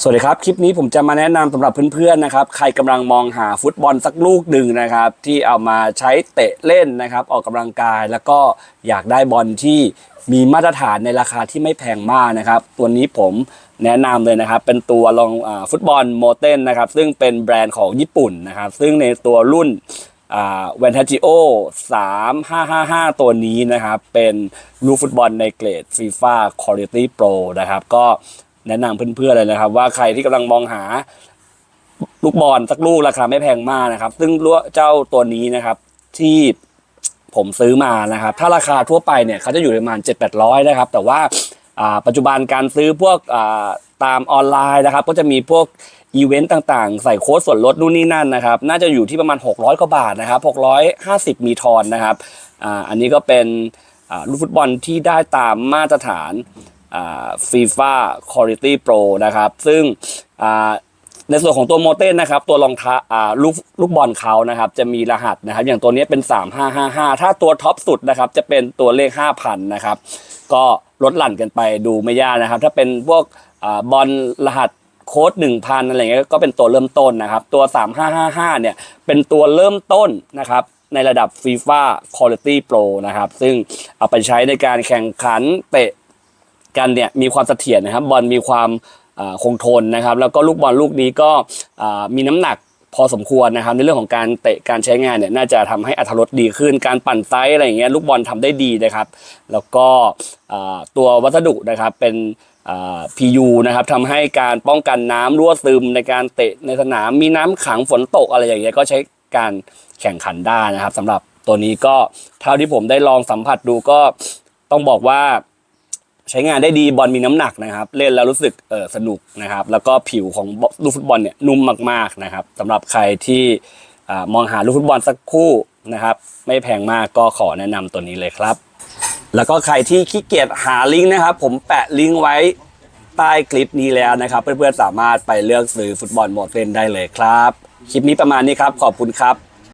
สวัสดีครับ คลิปนี้ผมจะมาแนะนำสำหรับเพื่อนๆนะครับใครกำลังมองหาฟุตบอลสักลูกหนึ่งนะครับที่เอามาใช้เตะเล่นนะครับออกกำลังกายแล้วก็อยากได้บอลที่มีมาตรฐานในราคาที่ไม่แพงมากนะครับ ตัวนี้ผมแนะนำเลยนะครับ เป็นตัวรองอฟุตบอลโมเตนนะครับซึ่งเป็นแบรนด์ของญี่ปุ่นนะครับ ซึ่งในตัวรุ่นเวนทัจิโอ3555 ตัวนี้นะครับ เป็นลูกฟุตบอลในเกรด FIFA Quality Pro นะครับ ก็ แนะนำเพื่อนๆเลยนะครับ ว่าใครที่กำลังมองหาลูกบอลสักลูกราคาไม่แพงมากนะครับ ซึ่งเจ้าตัวนี้นะครับที่ผมซื้อมานะครับ ถ้าราคาทั่วไปเนี่ยเขาจะอยู่ประมาณ 7-800 นะครับ แต่ว่าปัจจุบันการซื้อพวกตามออนไลน์นะครับ ก็จะมีพวกอีเวนต์ต่างๆ ใส่โค้ดส่วนลดนู่นนี่นั่นนะครับ น่าจะอยู่ที่ประมาณ 600 กว่าบาทนะครับ 650 มีทอนนะครับออันนี้ก็เป็นลูกฟุตบอลที่ได้ตามมาตรฐาน ฟีฟ่าคอริตี้โปรนะครับ ซึ่งในส่วนของตัวโมเต้นนะครับ ตัวรองเท้าอ่าลูกลูกบอลเขานะครับ จะมีรหัสนะครับ อย่างตัวนี้เป็น 3555 ถ้าตัวท็อปสุดนะครับ จะเป็นตัวเลข 5,000 นะครับ ก็ลดหลั่นกันไปดูไม่ยากนะครับ ถ้าเป็นพวกอบอลรหัสโค้ด1,000 อะไรเงี้ยก็เป็นตัวเริ่มต้นนะครับ ตัว 3555 เนี่ย เป็นตัวเริ่มต้นนะครับในระดับ FIFA Quality Pro นะครับ ซึ่งเอาไปใช้ในการแข่งขันเตะ กันเนี่ยมีความเสถียรนะครับบอลมีความคงทนนะครับ แล้วก็ลูกบอลลูกนี้ก็มีน้ำหนักพอสมควรนะครับในเรื่องของการเตะการใช้งานเนี่ยน่าจะทำให้อัตรสดีขึ้น การปั่นไซส์อะไรอย่างเงี้ยลูกบอลทำได้ดีนะครับ แล้วก็ตัววัสดุนะครับเป็นอ่า PU นะครับทำให้การป้องกันน้ำรั่วซึมในการเตะในสนามมีน้ำขังฝนตกอะไรอย่างเงี้ยก็ใช้การแข่งขันได้นะครับสำหรับตัวนี้ก็เท่าที่ผมได้ลองสัมผัสดูก็ต้องบอกว่า ใช้งานได้ดีบอลมีน้ำหนักนะครับ เล่นแล้วรู้สึกเออสนุกนะครับ แล้วก็ผิวของลูกฟุตบอลเนี่ยนุ่มมากๆนะครับสำหรับใครที่มองหาลูกฟุตบอลสักคู่นะครับ ไม่แพงมากก็ขอแนะนำตัวนี้เลยครับ แล้วก็ใครที่ขี้เกียจหาลิงก์นะครับ ผมแปะลิงก์ไว้ใต้คลิปนี้แล้วนะครับ เพื่อนๆสามารถไปเลือกซื้อฟุตบอลโมดเซนได้เลยครับ คลิปนี้ประมาณนี้ครับ ขอบคุณครับ